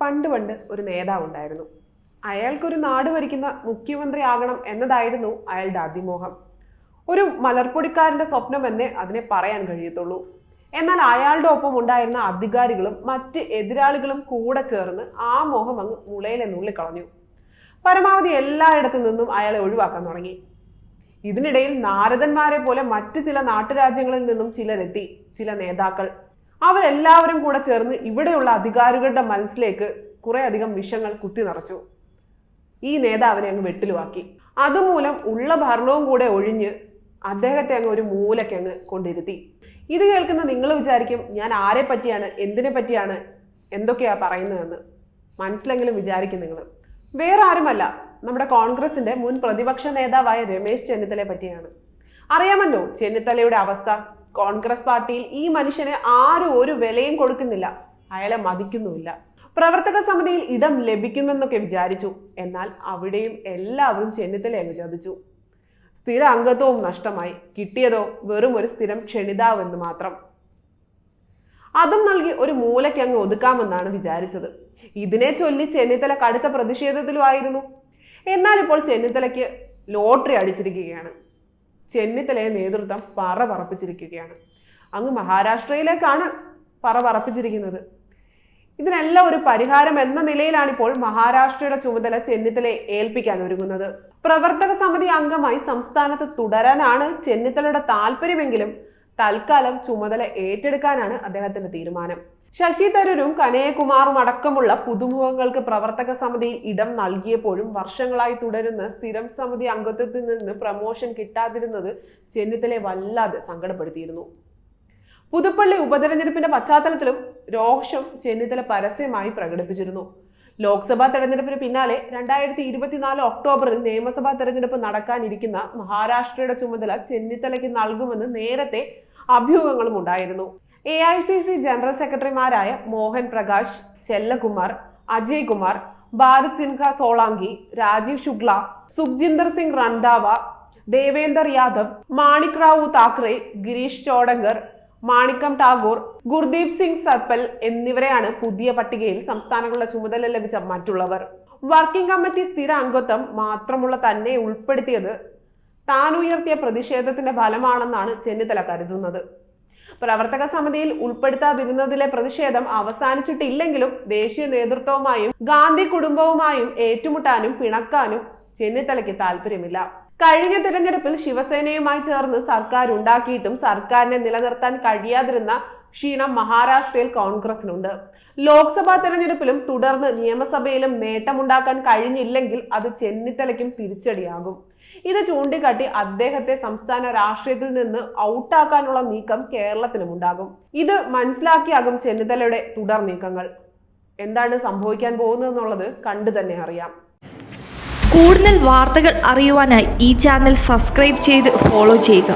പണ്ട് പണ്ട് ഒരു നേതാവ് ഉണ്ടായിരുന്നു. അയാൾക്കൊരു നാട് ഭരിക്കുന്ന മുഖ്യമന്ത്രി ആകണം എന്നതായിരുന്നു അയാളുടെ അതിമോഹം. ഒരു മലർപ്പൊടിക്കാരന്റെ സ്വപ്നം എന്നേ അതിനെ പറയാൻ കഴിയത്തുള്ളൂ. എന്നാൽ അയാളുടെ ഒപ്പം ഉണ്ടായിരുന്ന അധികാരികളും മറ്റ് എതിരാളികളും കൂടെ ചേർന്ന് ആ മോഹം അങ്ങ് മുളയിലെ നുള്ളിക്കളഞ്ഞു പരമാവധി എല്ലായിടത്തു നിന്നും അയാളെ ഒഴിവാക്കാൻ തുടങ്ങി. ഇതിനിടയിൽ നാരദന്മാരെ പോലെ മറ്റു ചില നാട്ടുരാജ്യങ്ങളിൽ നിന്നും ചിലരെത്തി ചില നേതാക്കൾ. അവരെല്ലാവരും കൂടെ ചേർന്ന് ഇവിടെയുള്ള അധികാരികളുടെ മനസ്സിലേക്ക് കുറെ അധികം വിഷങ്ങൾ കുത്തി നിറച്ചു. ഈ നേതാവിനെ അങ്ങ് വെട്ടിലുവാക്കി. അതുമൂലം ഉള്ള ഭരണവും കൂടെ ഒഴിഞ്ഞ് അദ്ദേഹത്തെ അങ്ങ് ഒരു മൂലയ്ക്ക് അങ്ങ് കൊണ്ടിരുത്തി. ഇത് കേൾക്കുന്ന നിങ്ങൾ വിചാരിക്കും ഞാൻ ആരെ പറ്റിയാണ് എന്തിനെ പറ്റിയാണ് എന്തൊക്കെയാ പറയുന്നതെന്ന്. മനസ്സിലെങ്കിലും വിചാരിക്കും നിങ്ങൾ. വേറെ ആരുമല്ല നമ്മുടെ കോൺഗ്രസിന്റെ മുൻ പ്രതിപക്ഷ നേതാവായ രമേശ് ചെന്നിത്തലയെ പറ്റിയാണ്. അറിയാമല്ലോ ചെന്നിത്തലയുടെ അവസ്ഥ. കോൺഗ്രസ് പാർട്ടിയിൽ ഈ മനുഷ്യന് ആരും ഒരു വിലയും കൊടുക്കുന്നില്ല. അയാളെ മതിക്കുന്നുമില്ല. പ്രവർത്തക സമിതിയിൽ ഇടം ലഭിക്കുമെന്നൊക്കെ വിചാരിച്ചു. എന്നാൽ അവിടെയും എല്ലാവരും ചെന്നിത്തല അങ്ങ് ചതിച്ചു. സ്ഥിര അംഗത്വവും നഷ്ടമായി. കിട്ടിയതോ വെറും ഒരു സ്ഥിരം ക്ഷണിതാവെന്ന് മാത്രം. അതും നൽകി ഒരു മൂലയ്ക്ക് അങ്ങ് ഒതുക്കാമെന്നാണ് വിചാരിച്ചത്. ഇതിനെ ചൊല്ലി ചെന്നിത്തല കടുത്ത പ്രതിഷേധത്തിലുമായിരുന്നു. എന്നാൽ ഇപ്പോൾ ചെന്നിത്തലയ്ക്ക് ലോട്ടറി അടിച്ചിരിക്കുകയാണ്. ചെന്നിത്തലയെ നേതൃത്വം പറ പറപ്പിച്ചിരിക്കുകയാണ്. അങ്ങ് മഹാരാഷ്ട്രയിലേക്കാണ് പറ പറപ്പിച്ചിരിക്കുന്നത്. ഇതിനെല്ലാം ഒരു പരിഹാരം എന്ന നിലയിലാണ് ഇപ്പോൾ മഹാരാഷ്ട്രയുടെ ചുമതല ചെന്നിത്തലയെ ഏൽപ്പിക്കാൻ ഒരുങ്ങുന്നത്. പ്രവർത്തക സമിതി അംഗമായി സംസ്ഥാനത്ത് തുടരാനാണ് ചെന്നിത്തലയുടെ താല്പര്യമെങ്കിലും തൽക്കാലം ചുമതല ഏറ്റെടുക്കാനാണ് അദ്ദേഹത്തിന്റെ തീരുമാനം. ശശി തരൂരും കനയകുമാറും അടക്കമുള്ള പുതുമുഖങ്ങൾക്ക് പ്രവർത്തക സമിതിയിൽ ഇടം നൽകിയപ്പോഴും വർഷങ്ങളായി തുടരുന്ന സ്ഥിരം സമിതി അംഗത്വത്തിൽ നിന്ന് പ്രമോഷൻ കിട്ടാതിരുന്നത് ചെന്നിത്തലയെ വല്ലാതെ സങ്കടപ്പെടുത്തിയിരുന്നു. പുതുപ്പള്ളി ഉപതെരഞ്ഞെടുപ്പിന്റെ പശ്ചാത്തലത്തിലും രോഷം ചെന്നിത്തല പരസ്യമായി പ്രകടിപ്പിച്ചിരുന്നു. ലോക്സഭാ തെരഞ്ഞെടുപ്പിന് പിന്നാലെ രണ്ടായിരത്തി ഇരുപത്തിനാല് ഒക്ടോബറിൽ നിയമസഭാ തെരഞ്ഞെടുപ്പ് നടക്കാനിരിക്കുന്ന മഹാരാഷ്ട്രയുടെ ചുമതല ചെന്നിത്തലയ്ക്ക് നൽകുമെന്ന് നേരത്തെ അഭ്യൂഹങ്ങളും ഉണ്ടായിരുന്നു. A I C C general സെക്രട്ടറിമാരായ മോഹൻ പ്രകാശ് ചെല്ലകുമാർ അജയ് കുമാർ ഭാരത് സിൻഹ സോളാങ്കി രാജീവ് ശുക്ല സുഖ്ജിന്ദർ സിംഗ് റന്താവ ദേവേന്ദർ യാദവ് മാണിക് റാവു താക്കറെ ഗിരീഷ് ചോടങ്കർ മാണിക്കം ടാഗോർ ഗുർദീപ് സിംഗ് സർപ്പൽ എന്നിവരെയാണ് പുതിയ പട്ടികയിൽ സംസ്ഥാനങ്ങളുടെ ചുമതല ലഭിച്ച മറ്റുള്ളവർ. വർക്കിംഗ് കമ്മിറ്റി സ്ഥിര അംഗത്വം മാത്രമുള്ള തന്നെ ഉൾപ്പെടുത്തിയത് താൻ ഉയർത്തിയ പ്രതിഷേധത്തിന്റെ ഫലമാണെന്നാണ് ചെന്നിത്തല കരുതുന്നത്. പ്രവർത്തക സമിതിയിൽ ഉൾപ്പെടുത്താതിരുന്നതിലെ പ്രതിഷേധം അവസാനിച്ചിട്ടില്ലെങ്കിലും ദേശീയ നേതൃത്വവുമായും ഗാന്ധി കുടുംബവുമായും ഏറ്റുമുട്ടാനും പിണക്കാനും ചെന്നിത്തലയ്ക്ക് താല്പര്യമില്ല കഴിഞ്ഞ തിരഞ്ഞെടുപ്പിൽ ശിവസേനയുമായി ചേർന്ന് സർക്കാർ ഉണ്ടാക്കിയിട്ടും സർക്കാരിനെ നിലനിർത്താൻ കഴിയാതിരുന്ന ക്ഷീണം മഹാരാഷ്ട്രയിൽ കോൺഗ്രസിനുണ്ട്. ലോക്സഭാ തെരഞ്ഞെടുപ്പിലും തുടർന്ന് നിയമസഭയിലും നേട്ടമുണ്ടാക്കാൻ കഴിഞ്ഞില്ലെങ്കിൽ അത് ചെന്നിത്തലയ്ക്കും തിരിച്ചടിയാകും. ഇത് ചൂണ്ടിക്കാട്ടി അദ്ദേഹത്തെ സംസ്ഥാന രാഷ്ട്രീയത്തിൽ നിന്ന് ഔട്ടാക്കാനുള്ള നീക്കം കേരളത്തിലും ഉണ്ടാകും. ഇത് മനസ്സിലാക്കിയാകും ചെന്നിത്തലയുടെ തുടർ നീക്കങ്ങൾ. എന്താണ് സംഭവിക്കാൻ പോകുന്നതെന്നുള്ളത് കണ്ടു തന്നെ അറിയാം. കൂടുതൽ വാർത്തകൾ അറിയുവാനായി ഈ ചാനൽ സബ്സ്ക്രൈബ് ചെയ്ത് ഫോളോ ചെയ്യുക.